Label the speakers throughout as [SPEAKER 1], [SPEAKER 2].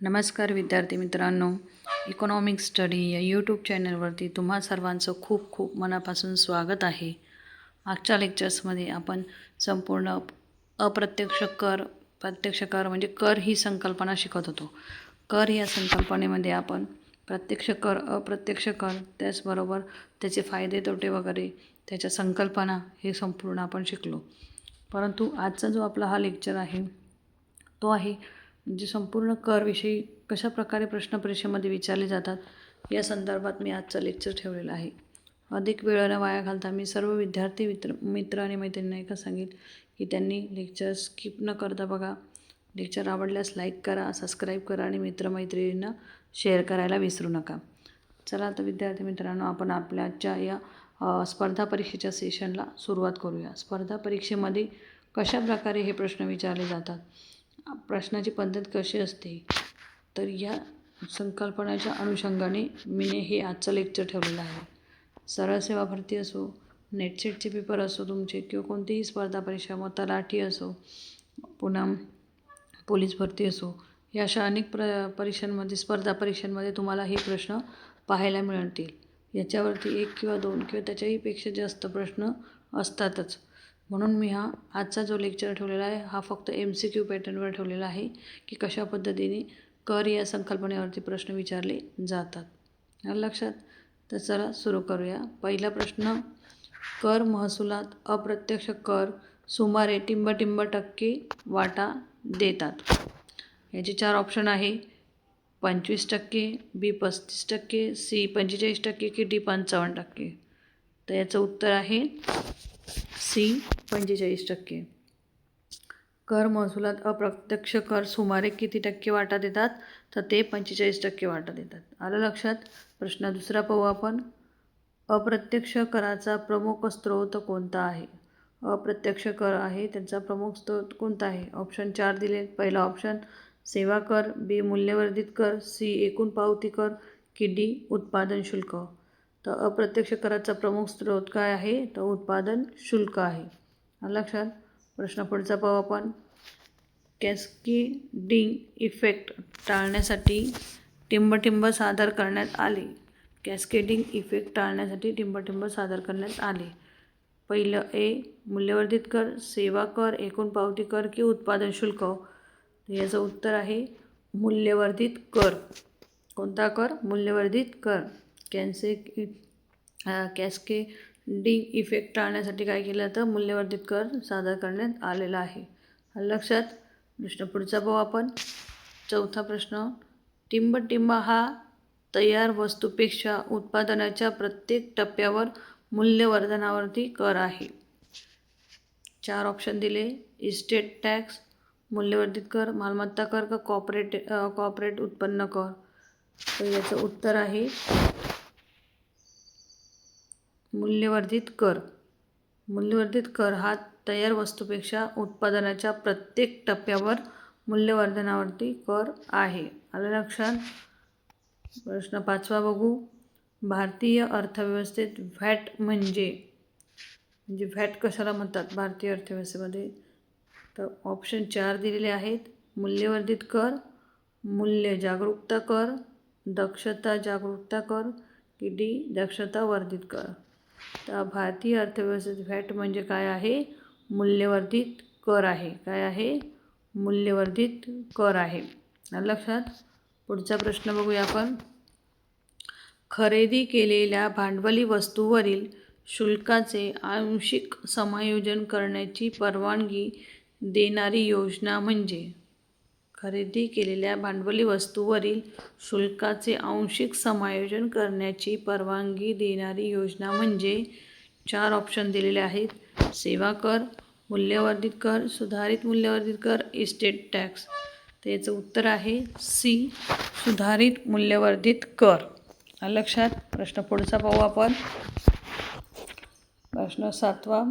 [SPEAKER 1] नमस्कार विद्यार्थी मित्रांनो. इकॉनॉमिक स्टडी या यूट्यूब चॅनलवरती तुम्हा सर्वांचं खूप खूप मनापासून स्वागत आहे. मागच्या लेक्चर्समध्ये आपण संपूर्ण अप्रत्यक्ष कर प्रत्यक्ष कर म्हणजे कर ही संकल्पना शिकत होतो. कर या संकल्पनेमध्ये आपण प्रत्यक्ष कर अप्रत्यक्ष कर त्याचबरोबर त्याचे फायदे तोटे वगैरे त्याच्या संकल्पना हे संपूर्ण आपण शिकलो. परंतु आजचा जो आपला हा लेक्चर आहे तो आहे म्हणजे संपूर्ण करविषयी कशा प्रकारे प्रश्न परीक्षेमध्ये विचारले जातात या संदर्भात मी आजचं लेक्चर ठेवलेला आहे. अधिक वेळ न वाया घालता मी सर्व विद्यार्थी मित्र मित्र आणि मैत्रिणींना एका सांगेल की त्यांनी लेक्चर स्किप न करता बघा. लेक्चर आवडल्यास लाईक करा सबस्क्राईब करा आणि मित्रमैत्रिणींना शेअर करायला विसरू नका. चला आता विद्यार्थी मित्रांनो आपण आपल्याच्या या स्पर्धा परीक्षेच्या सेशनला सुरुवात करूया. स्पर्धा परीक्षेमध्ये कशा प्रकारे हे प्रश्न विचारले जातात? प्रश्नाची पद्धत कशी असते? तर या संकल्पनाच्या अनुषंगाने मीने हे आजचं लेक्चर ठेवलेलं आहे. सरळ सेवा भरती असो नेटसेटचे पेपर असो तुमचे किंवा कोणतीही स्पर्धा परीक्षा मग तलाठी असो पुन्हा पोलीस भरती असो या अशा अनेक प्र परीक्षांमध्ये स्पर्धा परीक्षांमध्ये तुम्हाला हे प्रश्न पाहायला मिळतील. याच्यावरती एक किंवा दोन किंवा त्याच्याहीपेक्षा जास्त प्रश्न असतातच. म्हणून मी हा आजचा जो लेक्चर ठेवलेला आहे हा फक्त एम सी क्यू पॅटर्नवर ठेवलेला आहे की कशा पद्धतीने कर या संकल्पनेवरती प्रश्न विचारले जातात. लक्षात? तर चला सुरू करूया. पहिला प्रश्न कर महसुलात अप्रत्यक्ष कर सुमारे टिंबटिंब टक्के वाटा देतात. याचे चार ऑप्शन आहे. पंचवीस टक्के बी पस्तीस टक्के सी पंचेचाळीस टक्के की डी पंचावन्न टक्के? तर याचं उत्तर आहे सी पंचेचाळीस टक्के. कर महसुलात अप्रत्यक्ष कर सुमारे किती टक्के वाटा देतात? तर ते पंचेचाळीस टक्के वाटा देतात. आलं लक्षात? प्रश्न दुसरा पाहू आपण. अप्रत्यक्ष कराचा प्रमुख स्रोत कोणता आहे? अप्रत्यक्ष कर आहे त्यांचा प्रमुख स्रोत कोणता आहे? ऑप्शन चार दिले. पहिला ऑप्शन सेवा कर. बी मूल्यवर्धित कर. सी एकूण पावती कर. की डी उत्पादन शुल्क. तर अप्रत्यक्ष कराचा प्रमुख स्रोत काय आहे? तर उत्पादन शुल्क आहे. लक्षात. प्रश्न पुढचा पाहू आपण. कॅस्किडिंग इफेक्ट टाळण्यासाठी टिंबटिंब सादर करण्यात आले. कॅस्केडिंग इफेक्ट टाळण्यासाठी टिंबटिंब सादर करण्यात आले. पहिलं ए मूल्यवर्धित कर सेवा कर एकूण पावती कर की उत्पादन शुल्क? याचं उत्तर आहे मूल्यवर्धित कर. कोणता कर? मूल्यवर्धित कर. कॅन्से कॅस्केडिंग इफेक्ट टाळण्यासाठी काय केलं तर मूल्यवर्धित कर सादर करण्यात आलेला आहे. लक्षात प्रश्न पुढचा पाहू आपण. चौथा प्रश्न टिंबटिंब हा तयार वस्तूपेक्षा उत्पादनाच्या प्रत्येक टप्प्यावर मूल्यवर्धनावरती कर आहे. चार ऑप्शन दिले. इस्टेट टॅक्स मूल्यवर्धित कर मालमत्ता कर का कॉपरेट कॉपरेट उत्पन्न कर? तर याचं उत्तर आहे मूल्यवर्धित कर. मूल्यवर्धित कर हा तयार वस्तूपेक्षा उत्पादनाच्या प्रत्येक टप्प्यावर मूल्यवर्धनावरती कर आहे. आलं लक्षात? प्रश्न पाचवा बघू. भारतीय अर्थव्यवस्थेत व्हॅट म्हणजे? म्हणजे व्हॅट कशाला म्हणतात भारतीय अर्थव्यवस्थेमध्ये? तर ऑप्शन चार दिलेले आहेत. मूल्यवर्धित कर मूल्य जागरूकता कर दक्षता जागरूकता कर की डी दक्षता वर्धित कर. तर भारतीय अर्थव्यवस्थेत व्हॅट म्हणजे काय आहे? मूल्यवर्धित कर आहे. काय आहे? मूल्यवर्धित कर आहे. लक्षात? पुढचा प्रश्न बघूया आपण. खरेदी केलेल्या भांडवली वस्तूवरील शुल्काचे आंशिक समायोजन करण्याची परवानगी देणारी योजना म्हणजे? खरेदी केलेल्या भांडवली वस्तूवरील शुल्काचे आंशिक समायोजन करण्याची परवानगी देणारी योजना म्हणजे चार ऑप्शन दिलेले आहेत. सेवा कर मूल्यवर्धित कर सुधारित मूल्यवर्धित कर इस्टेट टॅक्स तर याचं उत्तर आहे सी सुधारित मूल्यवर्धित कर. लक्षात प्रश्न पुढचा पाहू आपण. प्रश्न सातवा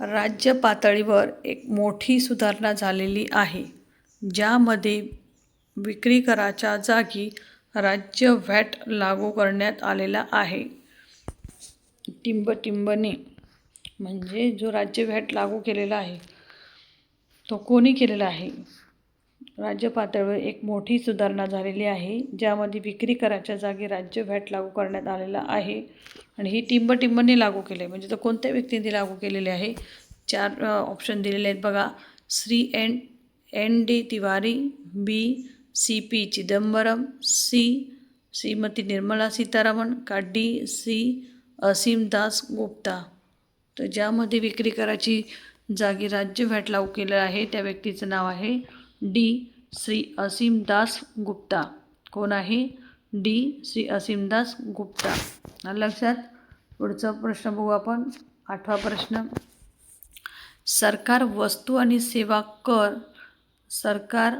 [SPEAKER 1] राज्य पातळीवर एक मोठी सुधारणा झालेली आहे ज्यामध्ये विक्री कराच्या जागी राज्य व्हॅट लागू करण्यात आलेला आहे. टिंबटिंबने म्हणजे जो राज्य व्हॅट लागू केलेला आहे तो कोणी केलेला आहे? राज्य पातळीवर एक मोठी सुधारणा झालेली आहे ज्यामध्ये विक्री कराच्या जागी राज्य व्हॅट लागू करण्यात आलेला आहे आणि ही टिंबटिंबने लागू केले आहे. म्हणजे तर कोणत्या व्यक्तींनी लागू केलेले आहे? चार ऑप्शन दिलेले आहेत बघा. Shri N N D Tiwari B C P Chidambaram C Shrimati Nirmala Sitharaman का डी सी असीम दास गुप्ता. तर ज्यामध्ये विक्री कराची जागी राज्य व्हॅट लागू केलं आहे त्या व्यक्तीचं नाव आहे डी श्री असीमदास गुप्ता. कोण आहे? डी श्री असीमदास गुप्ता. लक्षात? पुढचा प्रश्न बघू आपण. आठवा प्रश्न. सरकार वस्तू आणि सेवा कर. सरकार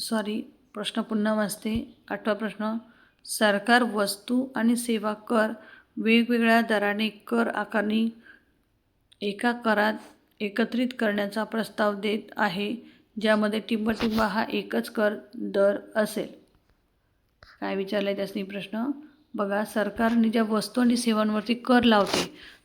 [SPEAKER 1] सॉरी प्रश्न पुन्हा वाचते. आठवा प्रश्न. सरकार वस्तू आणि सेवा कर. वेगवेगळ्या दराने कर आकारणी एका करात एकत्रित करण्याचा प्रस्ताव देत आहे. ज्यामध्ये टिंबटिंबा हा एकच कर दर असेल. काय विचारलं आहे त्यासनी प्रश्न? बघा सरकारने ज्या वस्तू आणि सेवांवरती कर लावते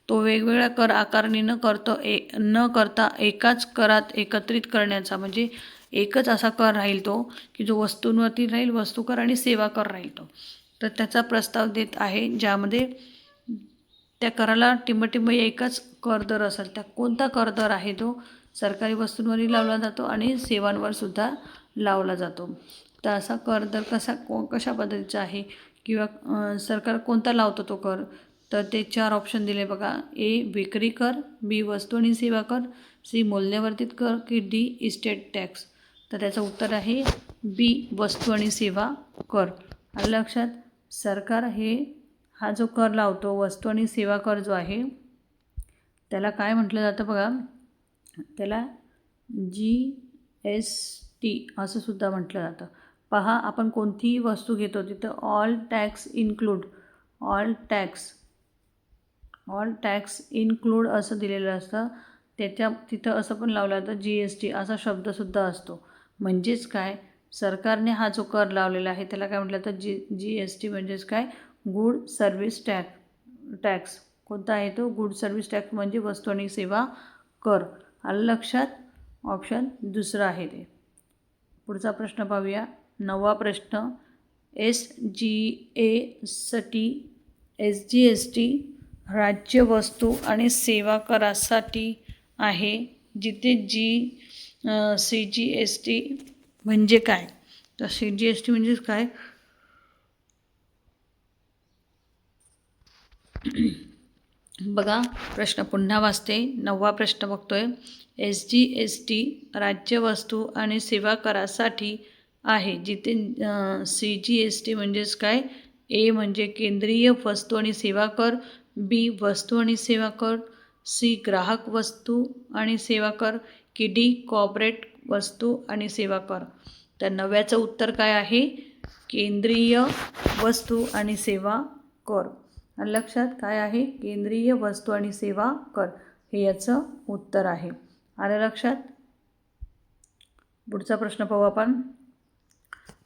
[SPEAKER 1] तो वेगवेगळ्या कर आकारणी न करतो ए न करता एकाच करात एकत्रित करण्याचा म्हणजे एकच असा कर राहील तो की जो वस्तूंवरती राहील वस्तू कर आणि सेवा कर राहील तो. तर त्याचा प्रस्ताव देत आहे ज्यामध्ये त्या कराला टिंबटिंब एकच कर दर असेल. त्या कोणता कर दर आहे तो? सरकारी वस्तूंवरही लावला जातो आणि सेवांवर सुद्धा लावला जातो. तर असा कर दर कसा को कशा पद्धतीचा आहे? किंवा सरकार कोणता लावतो तो कर? तर ते चार ऑप्शन दिले बघा. ए विक्री कर. बी वस्तू आणि सेवा कर. सी मूल्यवर्धित कर. की डी इस्टेट टॅक्स तर त्याचं उत्तर आहे बी वस्तू आणि सेवा कर. आलं लक्षात? सरकार हे हा जो कर लावतो वस्तू आणि सेवा कर जो आहे त्याला काय म्हटलं जातं बघा? त्याला जी एस टी असं सुद्धा म्हटलं जातं. पहा आपण कोणतीही वस्तू घेतो तिथं all tax include all tax all tax include असं दिलेलं असतं. त्याच्या तिथं असं पण लावलं जातं जी एस टी असा शब्दसुद्धा असतो. म्हणजेच काय? सरकारने हा जो कर लावलेला आहे त्याला काय म्हटलं तर जी जी एस टी म्हणजेच काय? गुड सर्विस टॅक्स टॅक्स कोणता आहे तो? गुड सर्विस टॅक्स म्हणजे वस्तू आणि सेवा कर. आलं लक्षात? ऑप्शन दुसरं आहे ते. पुढचा प्रश्न पाहूया. नवा प्रश्न. एस जी ए साठी एस जी एस टी राज्य वस्तू आणि सेवा करासाठी आहे. जिथे G C G S T म्हणजे काय? तर सी जी एस टी म्हणजेच काय? बघा प्रश्न पुन्हा वाचते. नववा प्रश्न बघतोय. एस जी एस टी राज्य वस्तू आणि सेवा करासाठी आहे. जिथे सी जी एस टी म्हणजेच काय? ए म्हणजे केंद्रीय वस्तू आणि सेवा कर. बी वस्तू आणि सेवा कर. सी ग्राहक वस्तू आणि सेवा कर. की डी कॉपरेट वस्तू आणि सेवा कर. तर नव्याचं उत्तर काय आहे? केंद्रीय वस्तू आणि सेवा कर. आणि लक्षात काय आहे? केंद्रीय वस्तू आणि सेवा कर. हे याचं उत्तर आहे. आलं लक्षात? पुढचा प्रश्न पाहू आपण.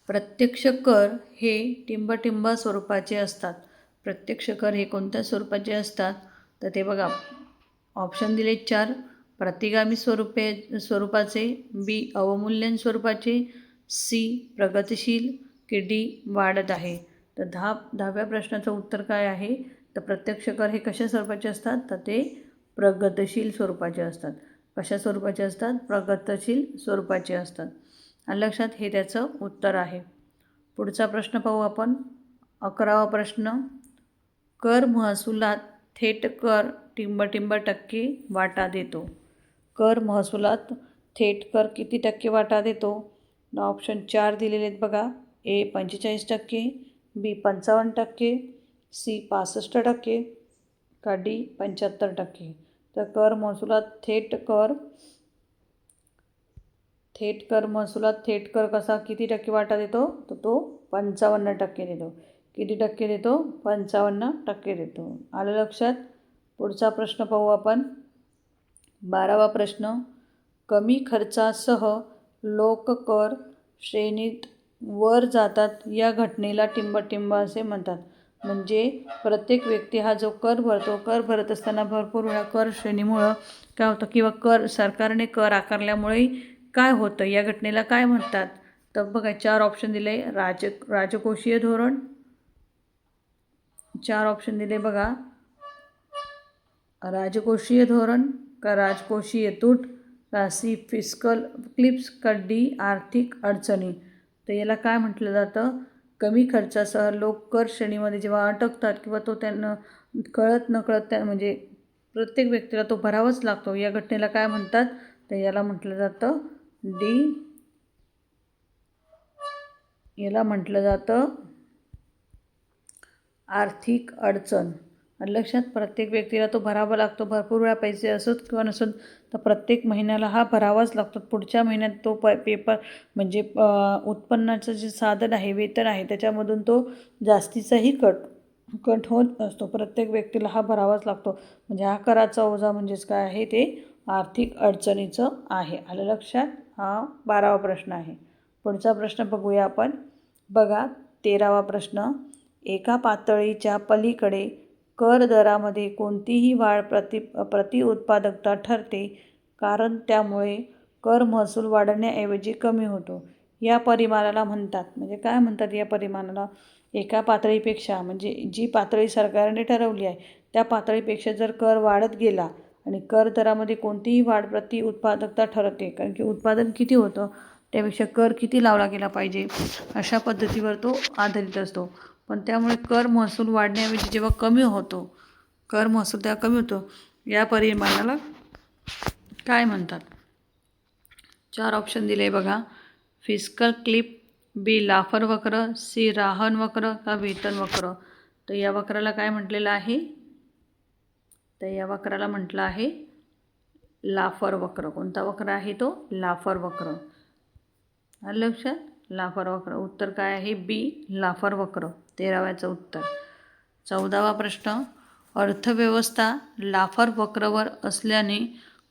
[SPEAKER 1] प्रत्यक्ष कर हे टिंबटिंब स्वरूपाचे असतात. प्रत्यक्ष कर हे कोणत्या स्वरूपाचे असतात? तर ते बघा. ऑप्शन दिले चार. प्रतिगामी स्वरूपे स्वरूपाचे बी अवमूल्यन स्वरूपाचे सी प्रगतिशील की डी वाढत आहे. तर दहा दहाव्या प्रश्नाचं उत्तर काय आहे? तर प्रत्यक्ष कर हे कशा स्वरूपाचे असतात? तर ते प्रगतशील स्वरूपाचे असतात. कशा स्वरूपाचे असतात? प्रगतशील स्वरूपाचे असतात. आणि लक्षात हे त्याचं उत्तर आहे. पुढचा प्रश्न पाहू आपण. अकरावा प्रश्न. कर महसुलात थेट कर टिंबटिंब टक्के वाटा देतो. कर महसुलात थेट कर किती टक्के वाटा देतो? ऑप्शन चार दिलेले आहेत बघा. ए पंचेचाळीस टक्के बी पंचावन्न टक्के सी पासष्ट टक्के का डी पंच्याहत्तर टक्के. तर कर महसुलात थेट कर थेट कर महसुलात थेट कर कसा किती टक्के वाटा देतो? तर तो पंचावन्न टक्के देतो. किती टक्के देतो? पंचावन्न टक्के देतो. आलं लक्षात? पुढचा प्रश्न पाहू आपण. बारावा प्रश्न. कमी खर्चासह लोककर श्रेणीत वर जातात या घटनेला टिंबटिंब असे म्हणतात. म्हणजे प्रत्येक व्यक्ती हा जो कर भरतो कर भरत असताना भरपूर वेळा कर श्रेणीमुळं काय होतं किंवा कर सरकारने कर आकारल्यामुळे काय होतं? या घटनेला काय म्हणतात? तर बघा चार ऑप्शन दिले. राज राजकोषीय धोरण. चार ऑप्शन दिले बघा. राजकोषीय धोरण का राजकोषीय तूट? का सी फिस्कल क्लिप्स का डी आर्थिक अडचणी. तर याला काय म्हटलं जातं? कमी खर्चासह लोक कर श्रेणीमध्ये जेव्हा अटकतात किंवा तो त्यांना कळत नकळत त्या म्हणजे प्रत्येक व्यक्तीला तो भरावाच लागतो. या घटनेला काय म्हणतात? तर याला म्हटलं जातं डी याला म्हटलं जातं आर्थिक अडचण. लक्षात प्रत्येक व्यक्तीला तो भरावा लागतो. भरपूर वेळा पैसे असोत किंवा नसोत तर प्रत्येक महिन्याला हा भरावाच लागतो. पुढच्या महिन्यात तो प पेपर म्हणजे उत्पन्नाचं जे साधन आहे वेतन आहे त्याच्यामधून तो जास्तीचाही कट कट होत असतो. प्रत्येक व्यक्तीला हा भरावाच लागतो. म्हणजे हा कराचा ओझा म्हणजेच काय आहे ते आर्थिक अडचणीचं आहे. आलं लक्षात? हा बारावा प्रश्न आहे. पुढचा प्रश्न बघूया आपण. बघा तेरावा प्रश्न. एका पातळीच्या पलीकडे कर दरामध्ये कोणतीही वाढ प्रति प्रति उत्पादकता ठरते कारण त्यामुळे कर महसूल वाढण्याऐवजी कमी होतो. या परिमाणाला म्हणतात म्हणजे काय म्हणतात या परिमाणाला? एका पातळीपेक्षा म्हणजे जी पातळी सरकारने ठरवली आहे त्या पातळीपेक्षा जर कर वाढत गेला आणि कर दरामध्ये कोणतीही वाढ प्रति उत्पादकता ठरते कारण की उत्पादन किती होतं त्यापेक्षा कर किती लावला गेला पाहिजे अशा पद्धतीवर तो आधारित असतो. पण त्यामुळे कर महसूल वाढण्याऐवजी जेव्हा कमी होतो कर महसूल तेव्हा कमी होतो या परिमाणाला काय म्हणतात? चार ऑप्शन दिले बघा. फिस्कल क्लिप बी लाफर वक्र सी राहन वक्र का वेतन वक्र? तर या वक्राला काय म्हटलेलं आहे? तर या वक्राला म्हटलं आहे लाफर वक्र. कोणता वक्र आहे तो? लाफर वक्र. आलं लक्षात? लाफर वक्र. उत्तर काय आहे? बी लाफर वक्र. तेराव्याचं उत्तर. चौदावा प्रश्न. अर्थव्यवस्था लाफर वक्रवर असल्याने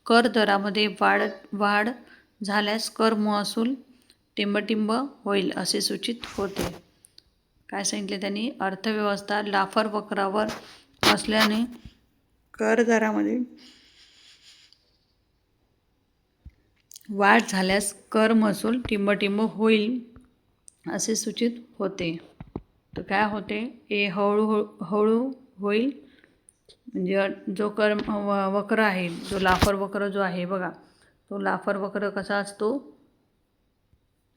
[SPEAKER 1] कर दरामध्ये वाढ वाढ झाल्यास कर महसूल टिंबटिंब होईल असे सूचित होते. काय सांगितले त्यांनी? अर्थव्यवस्था लाफर वक्रावर असल्याने कर दरामध्ये वाढ झाल्यास कर महसूल टिंबटिंब होईल असे सूचित होते. तर काय होते? ए हळूहळू हळू होईल. म्हणजे जो कर्म व वक्र आहे जो लाफर वक्र जो आहे बघा तो लाफर वक्र कसा असतो?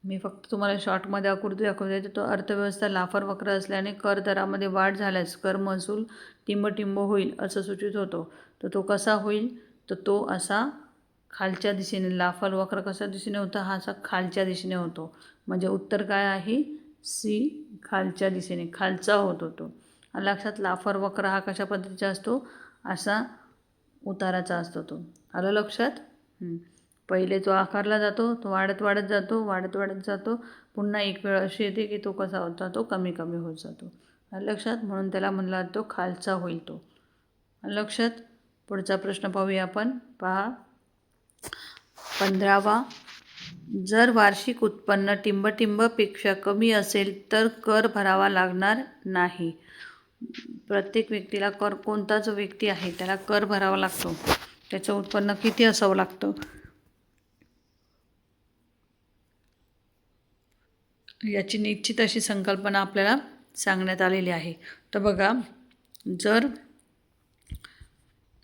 [SPEAKER 1] मी फक्त तुम्हाला शॉर्टमध्ये आकृती दाखवते. तर तो अर्थव्यवस्था लाफर वक्र असल्याने कर दरामध्ये वाढ झाल्यास कर महसूल टिंबटिंब होईल असं सूचित होतो. तर तो कसा होईल? तर तो असा खालच्या दिशेने लाफर वक्र कशा दिशेने होता? हा असा खालच्या दिशेने होतो. म्हणजे उत्तर काय आहे? सी खालच्या दिशेने खालचा होत होतो. लक्षात लाफर वक्र हा कशा पद्धतीचा असतो? असा उताराचा असतो तो. आलं लक्षात? पहिले जो आकारला जातो तो वाढत वाढत जातो वाढत वाढत जातो. पुन्हा एक वेळ अशी येते की तो कसा होता तो कमी कमी होत जातो. लक्षात? म्हणून त्याला म्हणला तो खालचा होईल तो. लक्षात? पुढचा प्रश्न पाहूया आपण. पहा. पंधरावा जर वार्षिक उत्पन्न टिंबटिंबपेक्षा कमी असेल तर कर भरावा लागणार नाही. प्रत्येक व्यक्तीला कर कोणता जो व्यक्ती आहे त्याला कर भरावा लागतो. त्याचं उत्पन्न किती असावं लागतं? याची निश्चित अशी संकल्पना आपल्याला सांगण्यात आलेली आहे. तर बघा जर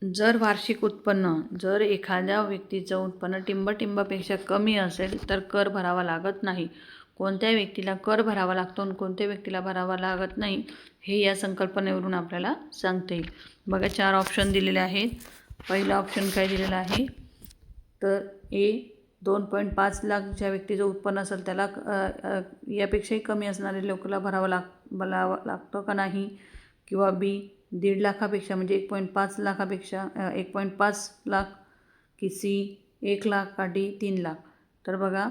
[SPEAKER 1] जर वार्षिक उत्पन्न जर एखाद्या व्यक्तीचं उत्पन्न टिंबटिंबापेक्षा कमी असेल तर कर भरावा लागत नाही. कोणत्या व्यक्तीला कर भरावा लागतो आणि कोणत्या व्यक्तीला भरावा लागत नाही हे या संकल्पनेवरून आपल्याला सांगता. येईल बघा चार ऑप्शन दिलेले आहेत. पहिलं ऑप्शन काय दिलेलं आहे? तर ए दोन पॉईंट पाच लाख ज्या व्यक्तीचं उत्पन्न असेल त्याला यापेक्षाही कमी असणाऱ्या लोकांना भरावं लाग लागतो का नाही? किंवा बी दीड लाखापेक्षा म्हणजे एक पॉईंट पाच लाखापेक्षा एक पॉईंट पाच लाख की सी एक लाख का डी तीन लाख. तर बघा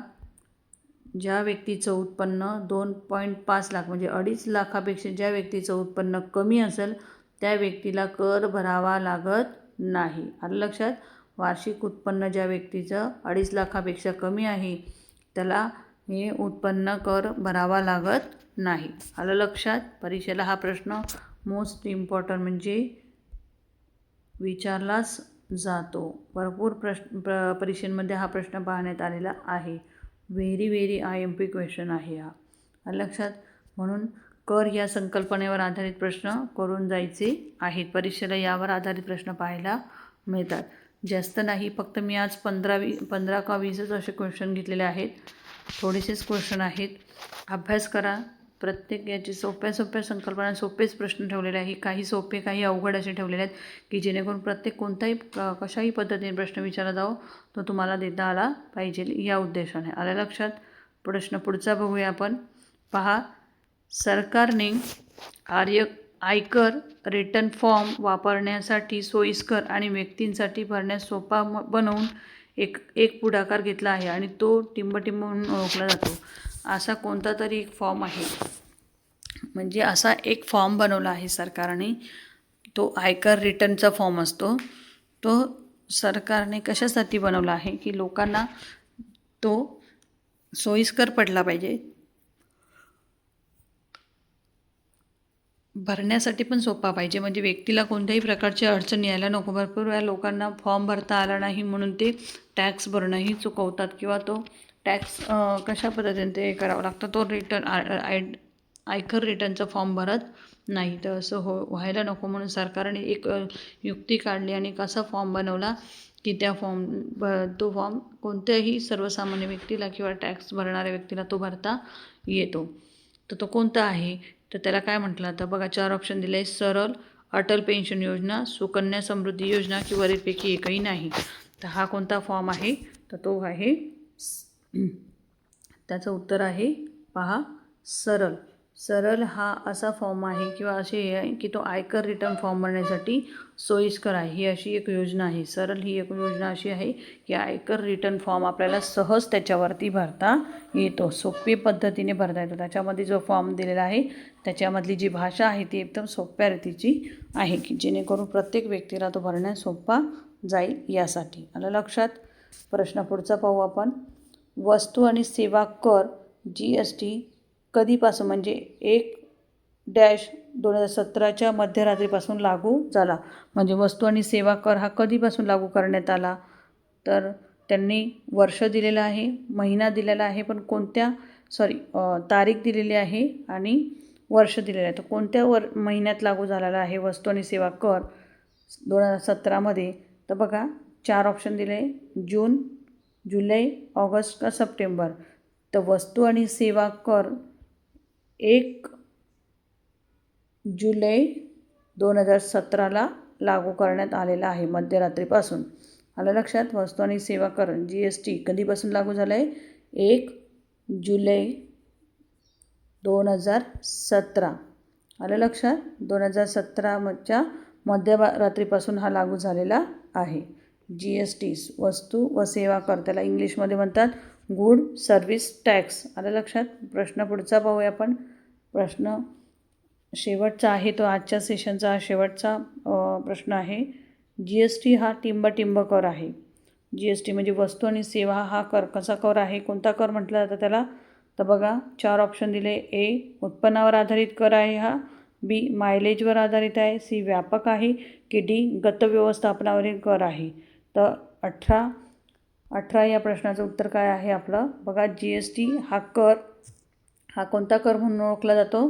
[SPEAKER 1] ज्या व्यक्तीचं उत्पन्न दोन पॉईंट पाच लाख म्हणजे अडीच लाखापेक्षा ज्या व्यक्तीचं उत्पन्न कमी असेल त्या व्यक्तीला कर भरावा लागत नाही. आलं लक्षात वार्षिक उत्पन्न ज्या व्यक्तीचं अडीच लाखापेक्षा कमी आहे त्याला हे उत्पन्न कर भरावा लागत नाही. आलं लक्षात परीक्षेला हा प्रश्न मोस्ट इम्पॉर्टंट म्हणजे विचारलाच जातो. भरपूर प्रश्न प्र परीक्षेमध्ये हा प्रश्न पाहण्यात आलेला आहे. Very very I M P question आहे हा. लक्षात म्हणून कर या संकल्पनेवर आधारित प्रश्न करून जायचे आहेत. परीक्षेला यावर आधारित प्रश्न पाहायला मिळतात. जास्त नाही फक्त मी आज पंधरा वी पंधरा का वीसच असे क्वेश्चन घेतलेले आहेत. थोडेसेच क्वेश्चन आहेत. अभ्यास करा. प्रत्येक याची सोप्या सोप्या संकल्पना सोपेच प्रश्न ठेवलेले आहे काही सोपे काही अवघड असे ठेवलेले आहेत की जेणेकरून प्रत्येक कोणताही कशाही पद्धतीने प्रश्न विचारला जाओ तो तुम्हाला देता आला पाहिजे. या उद्देशाने आल्या लक्षात? प्रश्न पुढचा बघूया आपण. पहा. सरकारने आर्य आयकर रिटर्न फॉर्म वापरण्यासाठी सोयीस्कर आणि व्यक्तींसाठी भरण्यास सोपा बनवून एक एक पुढाकार घेतला आहे आणि तो टिंबटिंब म्हणून ओळखला जातो. असा कोणता तरी एक फॉर्म आहे. म्हणजे असा एक फॉर्म बनवला आहे सरकारने. तो आयकर रिटर्नचा फॉर्म असतो. तो सरकारने कशासाठी बनवला आहे की लोकांना तो सोयीस्कर पडला पाहिजे. भरण्यासाठी पण सोपा पाहिजे. म्हणजे व्यक्तीला कोणत्याही प्रकारची अडचण यायला नको. भरपूर वेळा लोकांना फॉर्म भरता आला नाही म्हणून ते टॅक्स भरणंही चुकवतात किंवा तो टॅक्स कशा पद्धतीने ते करावं लागतं? तो रिटर्न आय आयकर रिटर्नचा फॉर्म भरत नाही. तर असं हो व्हायला नको म्हणून सरकारने एक युक्ती काढली आणि कसा फॉर्म बनवला की त्या फॉर्म ब तो फॉर्म कोणत्याही सर्वसामान्य व्यक्तीला किंवा टॅक्स भरणाऱ्या व्यक्तीला तो भरता येतो. तर तो कोणता आहे? तर त्याला काय म्हटलं तर बघा चार ऑप्शन दिले. सरळ अटल पेन्शन योजना सुकन्या समृद्धी योजना किंवा वरीलपैकी एकही नाही. तर हा कोणता फॉर्म आहे? तर तो आहे त्याचं उत्तर आहे पहा सरल. सरल हा असा फॉर्म आहे किंवा असे हे आहे की तो आयकर रिटर्न फॉर्म भरण्यासाठी सोयीस्कर आहे. ही अशी एक योजना आहे. सरल ही एक योजना अशी आहे की आयकर रिटर्न फॉर्म आपल्याला सहज त्याच्यावरती भरता येतो. सोपी पद्धतीने भरता येतो. त्याच्यामध्ये जो फॉर्म दिलेला आहे त्याच्यामधली जी भाषा आहे ती एकदम सोप्या रीतीची आहे की जेणेकरून प्रत्येक व्यक्तीला तो भरण्यास सोपा जाईल यासाठी. आलं लक्षात? प्रश्न पुढचा पाहू आपण. वस्तू आणि सेवा कर जी एस टी कधीपासून? म्हणजे एक डॅश दोन हजार सतराच्या मध्यरात्रीपासून लागू झाला. म्हणजे वस्तू आणि सेवा कर हा कधीपासून लागू करण्यात आला? तर त्यांनी वर्ष दिलेलं आहे महिना दिलेला आहे पण कोणत्या सॉरी तारीख दिलेली आहे आणि वर्ष दिलेलं आहे? तर कोणत्या वर महिन्यात लागू झालेला आहे वस्तू आणि सेवा कर दोन हजार सतरामध्ये? तर बघा चार ऑप्शन दिले. जून जुलै ऑगस्ट का सप्टेंबर. तर वस्तू आणि सेवा कर एक जुलै दोन हजार सतराला लागू करण्यात आलेला आहे मध्यरात्रीपासून. आलं लक्षात? वस्तू आणि सेवा कर जी एस टी कधीपासून लागू झालं आहे एक जुलै दोन हजार सतरा. आलं लक्षात? दोन हजार सतराच्या मध्यरात्रीपासून हा लागू झालेला आहे. जी एस टी वस्तू व सेवा कर. त्याला इंग्लिशमध्ये म्हणतात गुड सर्विस टॅक्स आलं लक्षात? प्रश्न पुढचा पाहूया आपण. प्रश्न शेवटचा आहे तो आजच्या सेशनचा हा शेवटचा प्रश्न आहे. जी एस टी हा टिंबटिंब कर आहे. जी एस टी म्हणजे वस्तू आणि सेवा हा कर. कसा कर आहे? कोणता कर म्हटलं जातं त्याला? तर बघा चार ऑप्शन दिले. ए उत्पन्नावर आधारित कर आहे हा. बी मायलेजवर आधारित आहे. सी व्यापक आहे. की डी गतव्यवस्थापनावरील कर आहे. तर अठरा अठरा या प्रश्नाचं उत्तर काय आहे आपलं? बघा जी एस टी हा कर हा कोणता कर म्हणून ओळखला जातो?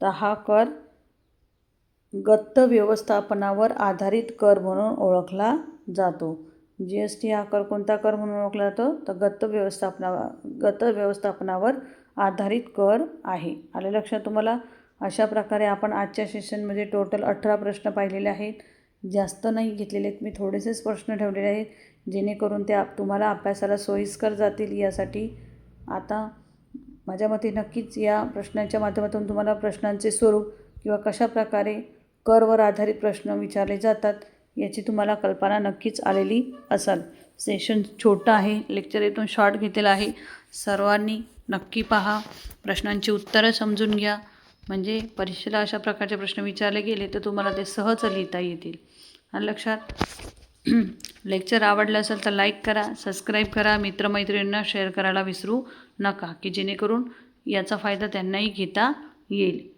[SPEAKER 1] तर हा कर गत्त व्यवस्थापनावर आधारित कर म्हणून ओळखला जातो. जी एस टी हा कर कोणता कर म्हणून ओळखला जातो? तर गत व्यवस्थापना गत व्यवस्थापनावर आधारित कर आहे. आलं लक्षात तुम्हाला? अशा प्रकारे आपण आजच्या सेशनमध्ये टोटल अठरा प्रश्न पाहिलेले आहेत. जास्त नाही घेतलेले आहेत. मी थोडेसेच प्रश्न ठेवलेले आहेत जेणेकरून ते आप तुम्हाला अभ्यासाला सोयीस्कर जातील यासाठी. आता माझ्या मते नक्कीच या प्रश्नांच्या माध्यमातून तुम्हाला प्रश्नांचे स्वरूप किंवा कशा प्रकारे करवर आधारित प्रश्न विचारले जातात याची तुम्हाला कल्पना नक्कीच आलेली असाल. सेशन छोटं आहे लेक्चर येथून शॉर्ट घेतलेलं आहे. सर्वांनी नक्की पहा प्रश्नांची उत्तरं समजून घ्या. म्हणजे परीक्षेला अशा प्रकारचे प्रश्न विचारले गेले तर तुम्हाला ते सहज लिहिता येतील. आणि लक्षात लेक्चर आवडलं असेल तर लाईक करा सबस्क्राईब करा मित्रमैत्रिणींना शेअर करायला विसरू नका की जेणेकरून याचा फायदा त्यांनाही घेता येईल.